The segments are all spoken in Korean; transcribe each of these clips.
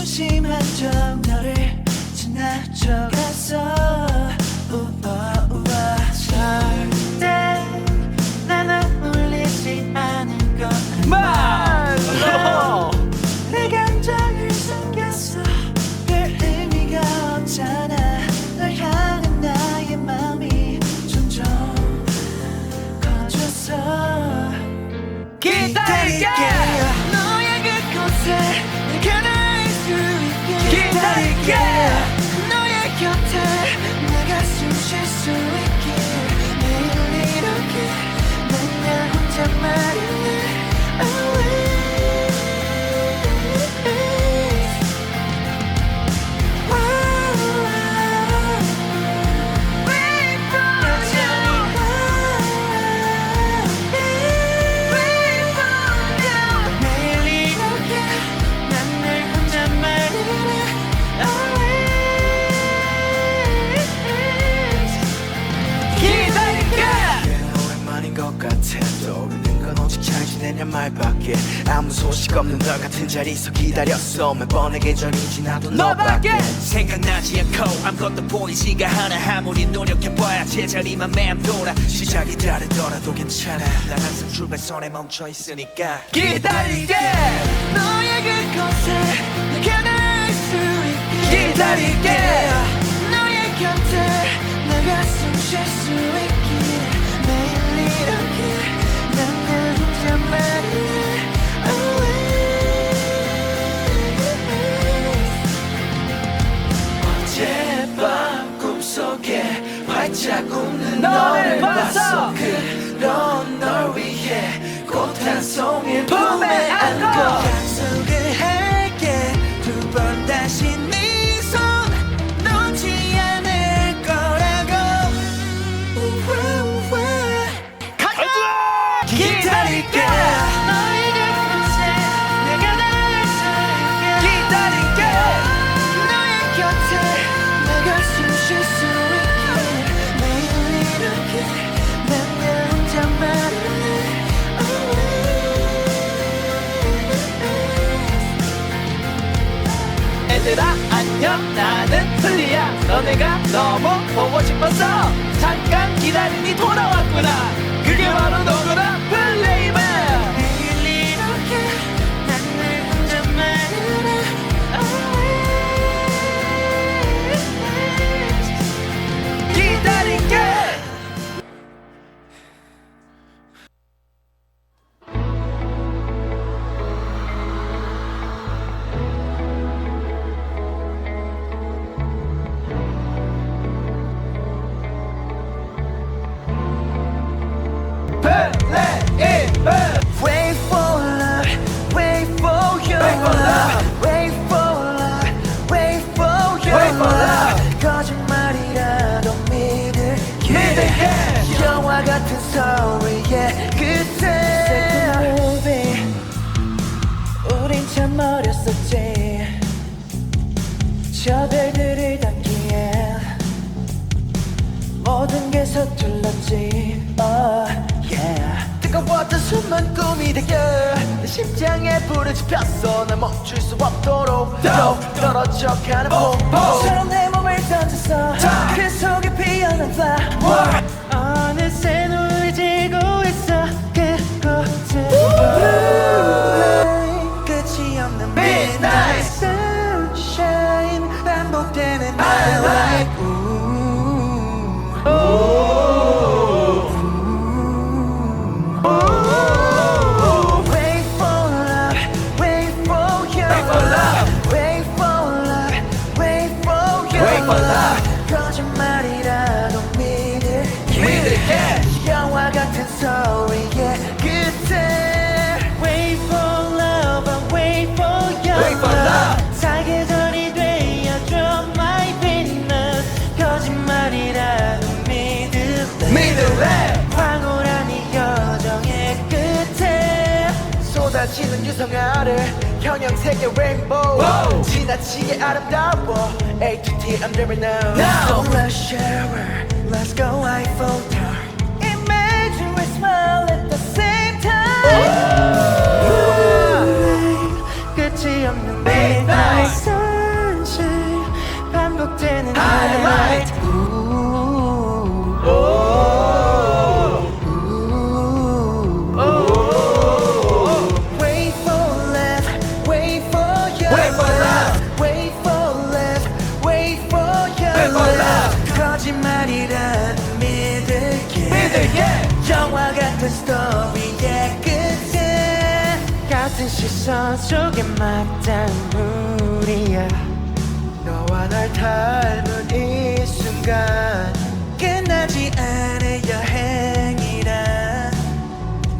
무심한 척 너를 지나쳐갔어. 우와 우와 널 같은 자리서 기다렸어 매번 내게 전이 지나도 너밖에! 생각나지 않고 아무것도 보이지가 않아 아무리 노력해봐야 제자리만 맴돌아 시작이 다르더라도 괜찮아 난 항상 출발선에 멈춰있으니까 기다릴게! 너의 그곳에 내가 닿을 수 있게 기다릴게! 너의 곁에 내가 숨 쉴 수 있게 매일 이렇게 난늘 혼자 말해 웃는 너를 봤어. 그런 널 위해 꽃 한 송이 품에 안고. 나는 흘리야. 너네가 너무 보고 싶었어 잠깐 기다리니 돌아왔구나 저 별들을 담기에 모든 게 서툴렀지. Oh, yeah. 뜨거웠던 숨은 꿈이 되게 내 심장에 불을 지폈어. 날 멈출 수 없도록 더 떨어져 가는 봄처럼 내 몸을 던졌어. 그 속에 피어난 flower 어느새 눈을 지고 있어. 그곳에 지나치는 유성 아래 형형색의 rainbow. Wow. 지나치게 아름다워. A to T I'm dreaming now. Now. Let's shower. Let's go Eiffel Tower Imagine we smile at the same time. Oh. Oh. 끝이 없는 midnight. sunshine. 반복되는 highlight. 같은 스토리의 끝에 같은 시선 속에 맞닿은 우리야 너와 날 닮은 이 순간 끝나지 않을 여행이란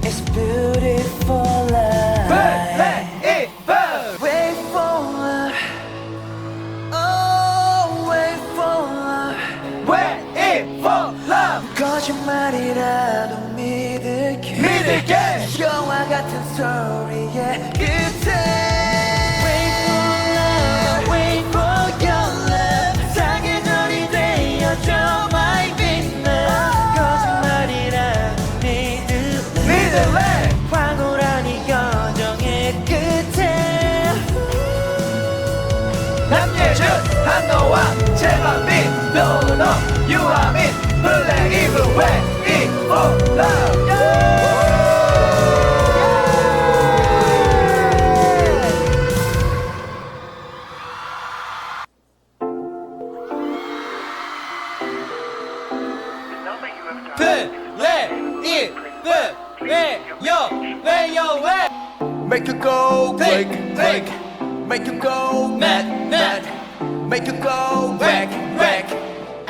It's beautiful life Wait for love Oh wait for love Wait for love 거짓말이라도 믿을게 믿을게. 영화 같은 스토리의 끝에. Wait for love Wait for your love. 사계절이 되어줘 my 빛나 거짓말이라도 믿을래 믿을래 황홀한 이 여정의 끝에. 남예준 한노와 제만민 노노 유아민 블랙 Wait for love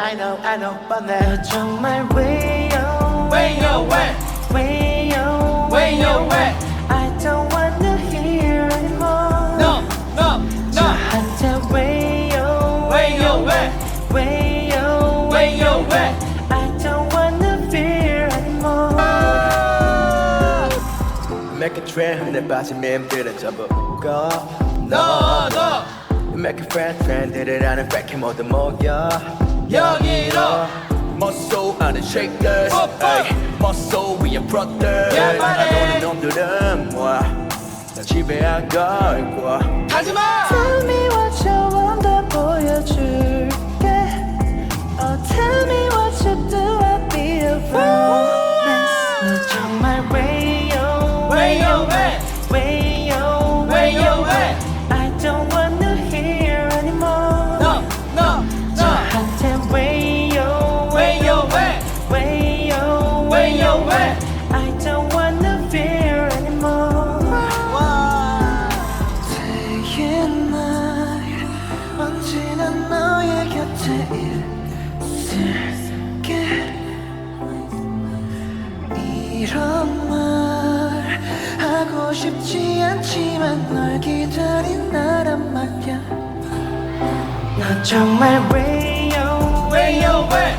I know I know but 내 정말 왜요 왜요 왜 왜요 왜요 왜 I don't wanna hear anymore No no no 저한테 왜요 왜요 왜 왜요 왜요 왜 I don't wanna fear anymore Make a trend 내 빠진 밈들은 전부 꺼 No no Make a friend friend들을 아는 fake 모두 모여 여기로 멋소 아는 shakers 뽀뽀. 에이, 멋소 위에 brothers Yeah, buddy. 안 오는 놈들은 뭐야 나 집에 안 갈 거야 하지마 Tell me what you want 다 보여줄게 Oh tell me what you do I'll be around 너 정말 왜요 왜요 왜 싶지 않지만 널 기다린다란 말야. 넌 정말 왜요 왜요 왜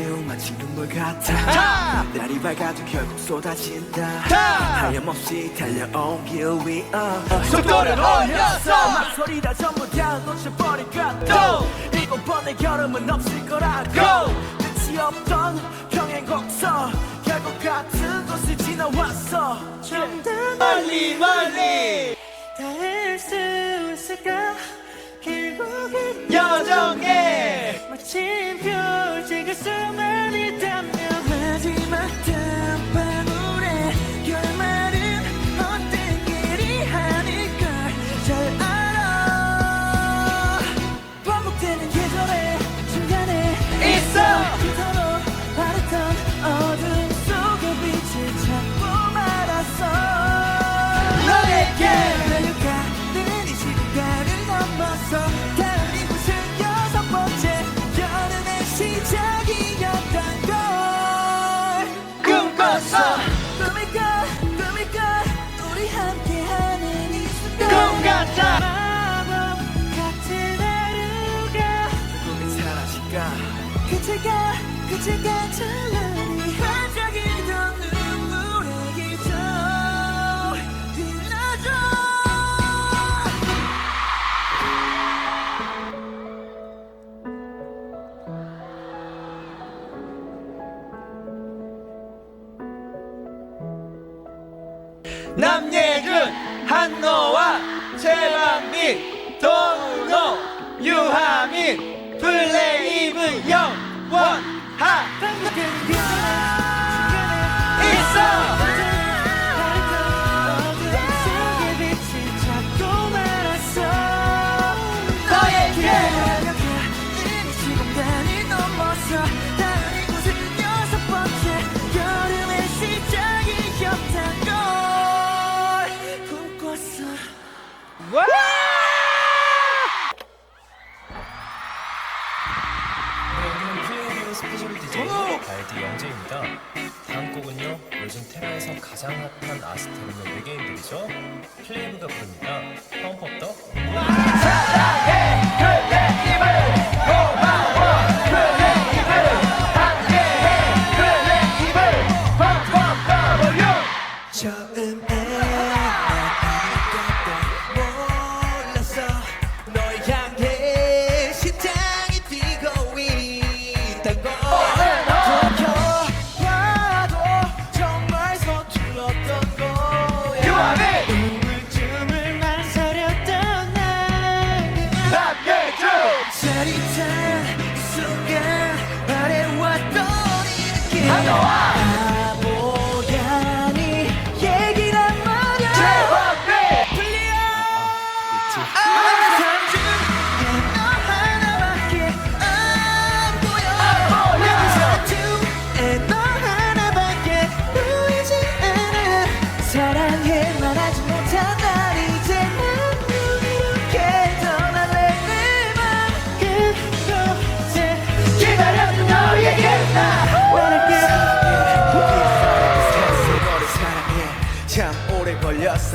내용 마치는 것 같아. 자! 날이 밝아도 결국 쏟아진다. 하염없이 달려온 길 위, 어 속도를 올려서! 소리 다 전부 다 놓쳐버린 것도 일곱 번의 걸음은 없을 거라고! 끝이 없던 평행 곡선. 결국 같은 곳을 지나왔어. 좀 더 멀리 멀리! 닿을 수 있을까? 결국엔 여정에! 마침표 그 Mr. Man. 스페셜 DJ 발디 영재입니다. 다음 곡은요 요즘 테라에서 가장 핫한 아스테르의 외계인들이죠. 플레이브가 부릅니다. 펌프업 더. 사랑해 그대 님을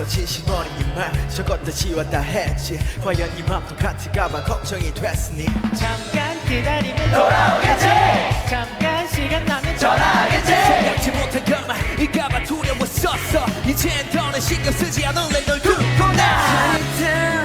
진심 어린 이말 저것 다 지웠다 했지. 과연 이맘도 같을까봐 걱정이 됐으니. 잠깐 기다리면 돌아오겠지. 잠깐 시간 나면 전화하겠지. 생각지 못한 그 것만 이까봐 두려웠었어. 이젠 더는 신경 쓰지 않을래 널 두고 나.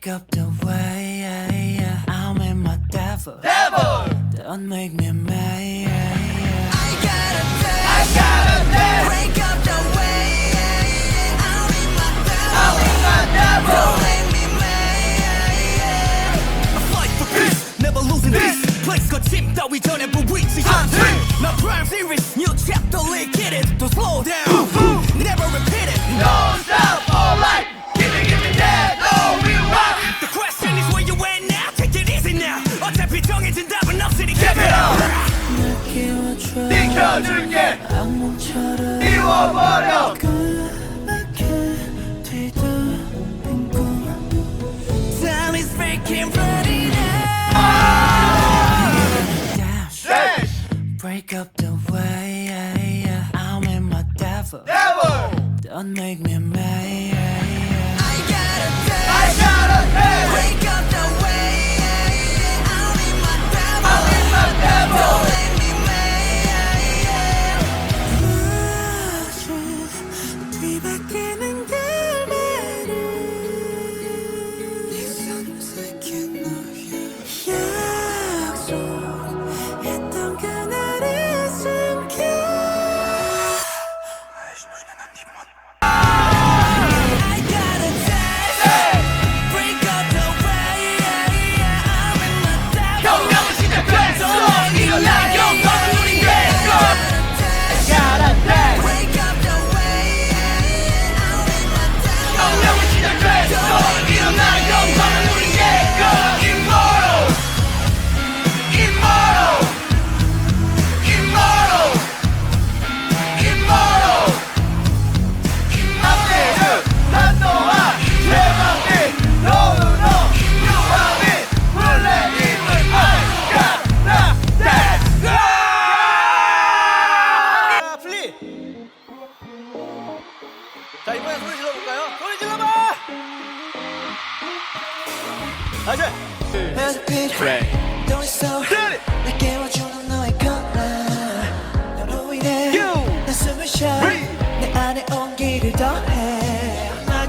Pick up the way, I'm in my devil. Devil! Don't make me mad. I got a bed. I got. Break up the way, I'm my devil. Don't make me mad. I fight for never losing. Place got we My prime series, new chapter, it. Don't slow down. Never repeat it. No stop. 비켜줄게 미워버려 Break up the way I'm in my devil. Devil. Don't make me mad.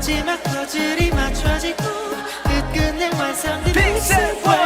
마지막 퍼즐이 맞춰지고 끝끝내 완성된 빅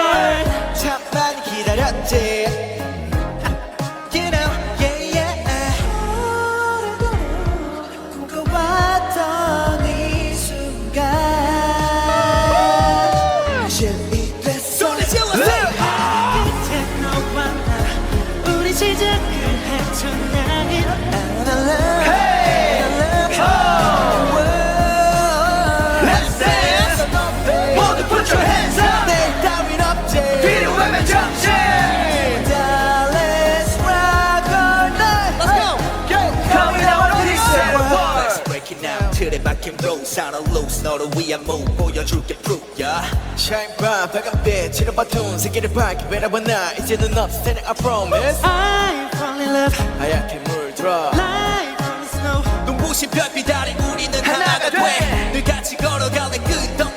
on a loose 너를 위한 move 보여줄게 proof yeah 샤인밤 빨간빛 치는 바툰 세계를 밝게 외로운 나 이제는 없을 테니 I promise. I fall in love 하얗게 물들어. Life on the snow. 눈부신 별빛 아래 우리는 하나가, 하나가 돼. 돼. 늘같이 걸어가는 그 끝없는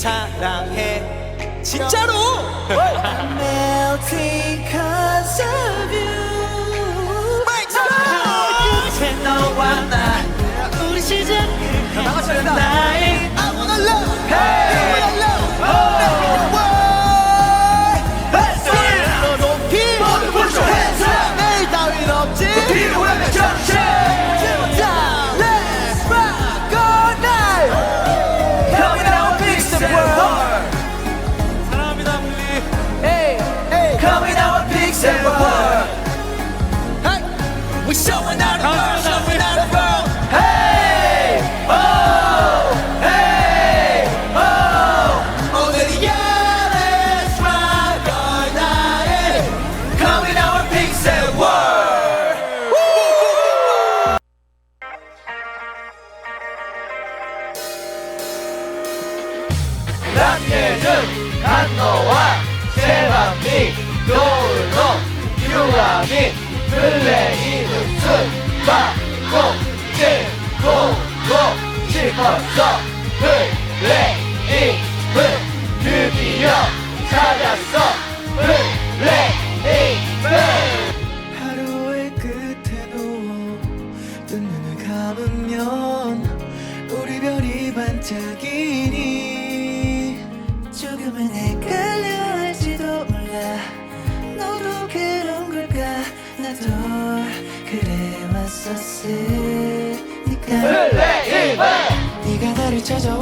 사랑해 진짜로 melting cause of you 요새 너와 나 우리 시작 나의 I wanna love 멈춰 찾아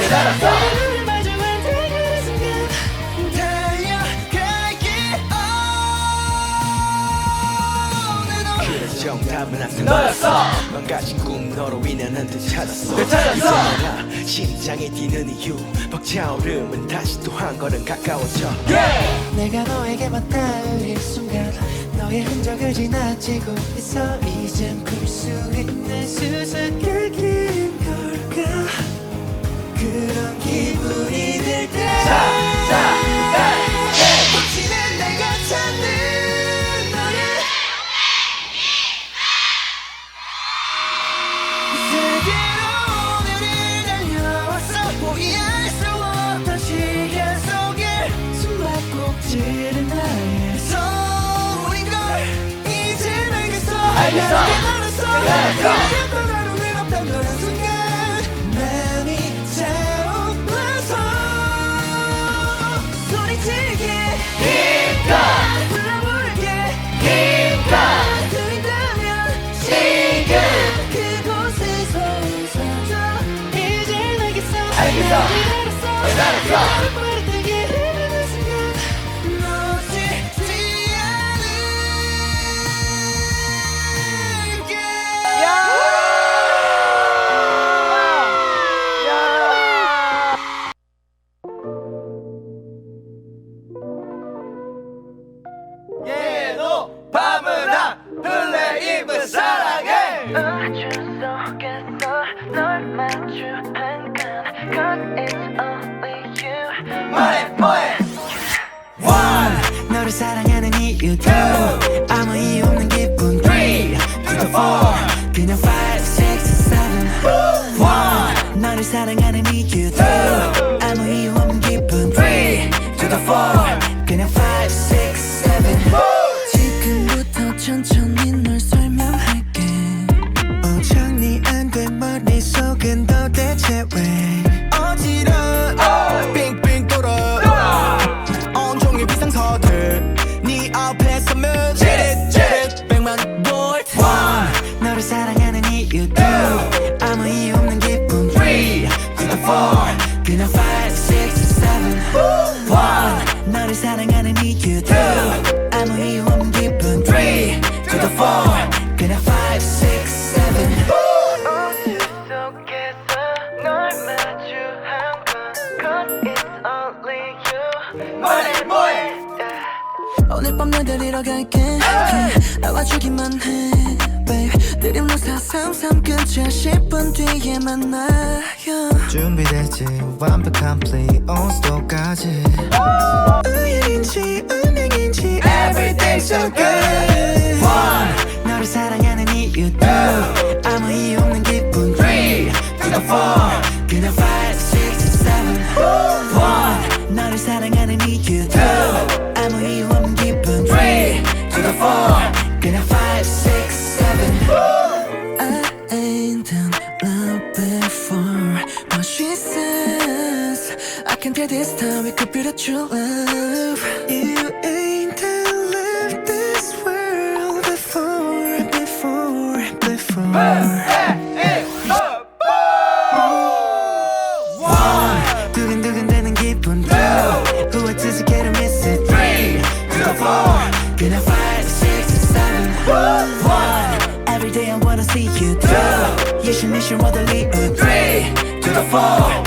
깨달았어. 정답은 항상 너였어 망가진 꿈 너로 인한 한듯 찾았어. 네, 되찾았어. 심장이 뛰는 이유 벅차오름은 다시 또 한 걸음 가까워져. Yeah. 내가 너에게 맞닿을 순간 너의 흔적을 지나치고 있어. 이젠 풀수 있는 수수께끼. 그런 기분이 들 때. 자, 자, 자, 예. 혹시는 내가 찾는 너의 세계로 오늘을 날려왔어 포기할 수 없던 시간 속에 숨바꼭질은 나의 소울인 걸 이젠 알겠어 알겠어 알겠어 알겠어 you tell 데리러 갈게. Yeah. 나와주기만 해 babe. 느림로 433 끝이야 10분 뒤에 만나요. 준비됐지? 완벽한 플레이 온 스톱까지. 우연인지 은행인지 everything's so good. One. 너를 사랑하는 이유도 아무 이유 없는 기분. Three. To four. 그냥 five six seven. four 그냥 five six seven I ain't done love before But she says I can tell this time we could be the true love You ain't done love this world before Before, before One 두근두근대는 기분 Two Who are to get a miss it Three to the four 그냥 I wanna see you do. 也许你是我的礼物 Three to the four.